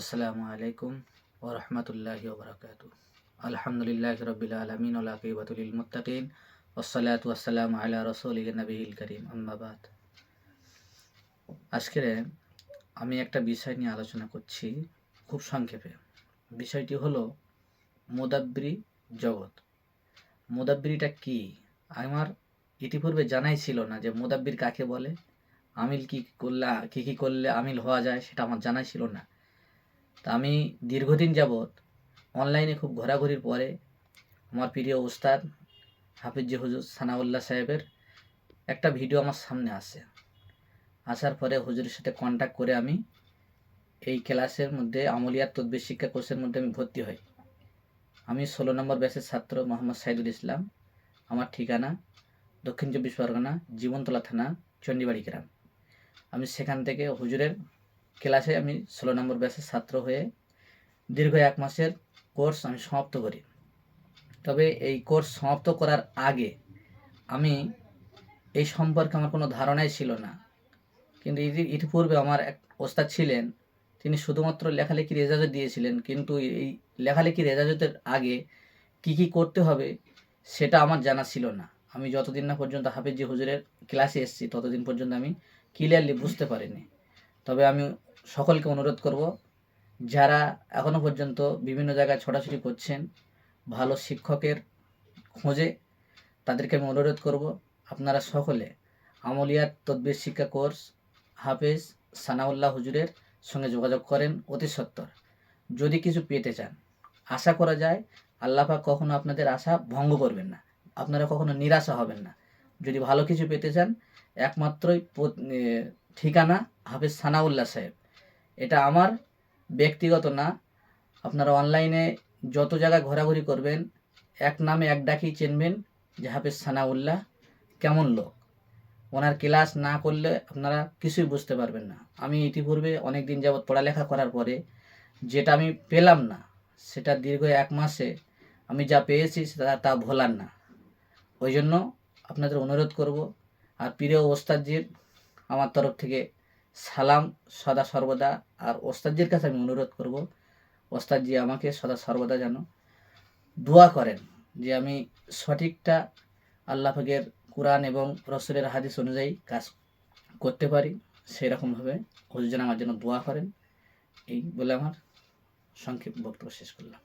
আসসালামু আলাইকুম ও রহমতুল্লাহ বরকাত আলহামদুলিল্লাহ রবিল আলমিন আকিবাতুল মুতাকিন ওসালাত ওয়াসালাম আলা রসুল নবীল করিম। আম্মাবাদ আজকে আমি একটা বিষয় নিয়ে আলোচনা করছি খুব সংক্ষেপে। বিষয়টি হলো মোদাব্বরি জগৎ। মোদাব্বরিটা কি? আমার ইতিপূর্বে জানাই ছিল না যে মোদাব্বির কাকে বলে, আমিল কি করলে, কী কী করলে আমিল হওয়া যায় সেটা আমার জানাই ছিল না। তা আমি দীর্ঘদিন যাবৎ অনলাইনে খুব ঘোরাঘুরির পরে আমার প্রিয় ওস্তাদ হাফিজ হুজুর সানাউল্লাহ সাহেবের একটা ভিডিও আমার সামনে আসে। আসার পরে হুজুরের সাথে কন্ট্যাক্ট করে আমি এই ক্লাসের মধ্যে আমলিয়ার তদ্বির শিক্ষা কোর্সের মধ্যে আমি ভর্তি হই। আমি ষোলো নম্বর ব্যাচের ছাত্র মোহাম্মদ সাইদুল ইসলাম। আমার ঠিকানা দক্ষিণ চব্বিশ পরগনা, জীবনতলা থানা, চণ্ডীবাড়ি গ্রাম। আমি সেখান থেকে হুজুরের ক্লাসে আমি ষোলো নম্বর ব্যাচের ছাত্র হয়ে দীর্ঘ এক মাসের কোর্স আমি সমাপ্ত করি। তবে এই কোর্স সমাপ্ত করার আগে আমি এই সম্পর্কে আমার কোনো ধারণাই ছিল না। কিন্তু ইতি- ইতিপূর্বে আমার এক ওস্তাদ ছিলেন, তিনি শুধুমাত্র লেখালেখির এজাজত দিয়েছিলেন, কিন্তু এই লেখালেখির এজাজতের আগে কি কি করতে হবে সেটা আমার জানা ছিল না। আমি যতদিন না পর্যন্ত হাফিজি হুজুরের ক্লাসে এসেছি, ততদিন পর্যন্ত আমি ক্লিয়ারলি বুঝতে পারিনি। তবে আমি সকলকে অনুরোধ করব, যারা এখনও পর্যন্ত বিভিন্ন জায়গায় ছোটাছুটি করছেন, ভালো শিক্ষকের খোঁজে, তাদেরকে আমি অনুরোধ করব, আপনারা সকলে আমলিয়াত তদ্বির শিক্ষা কোর্স হাফেজ সানাউল্লাহ হুজুরের সঙ্গে যোগাযোগ করেন, অতি সত্বর। যদি কিছু পেতে চান, আশা করা যায় আল্লাহ কখনো আপনাদের আশা ভঙ্গ করবেন না, আপনারা কখনো নিরাশা হবেন না। যদি ভালো কিছু পেতে চান, একমাত্রই ঠিকানা হাফেজ সানাউল্লাহ সাহেব। এটা আমার ব্যক্তিগত না। আপনারা অনলাইনে যত জায়গায় ঘোরাঘুরি করবেন, এক নামে এক ডাকেই চিনবেন যে হাফেজ সানাউল্লাহ, কেমন লোক? ওনার ক্লাস না করলে আপনারা কিছুই বুঝতে পারবেন না। আমি ইতিপূর্বে অনেক দিন যাবৎ পড়ালেখা করার পরে যেটা আমি পেলাম না, সেটা দীর্ঘ এক মাসে আমি যা পেয়েছি সেটা তা ভোলার না। ওই জন্য আপনাদের অনুরোধ করব, আর প্রিয় ওস্তাদজির আমার তরফ থেকে সালাম সদা সর্বদা। আর ওস্তাদজির কাছে আমি অনুরোধ করব, ওস্তাদজি আমাকে সদা সর্বদা যেন দোয়া করেন যে আমি সঠিকটা আল্লাহ কোরআন এবং রসুলের হাদিস অনুযায়ী কাজ করতে পারি, সেরকমভাবে হুজুর যেন আমার জন্য দোয়া করেন। এই বলে আমার সংক্ষেপ বক্তব্য শেষ করলাম।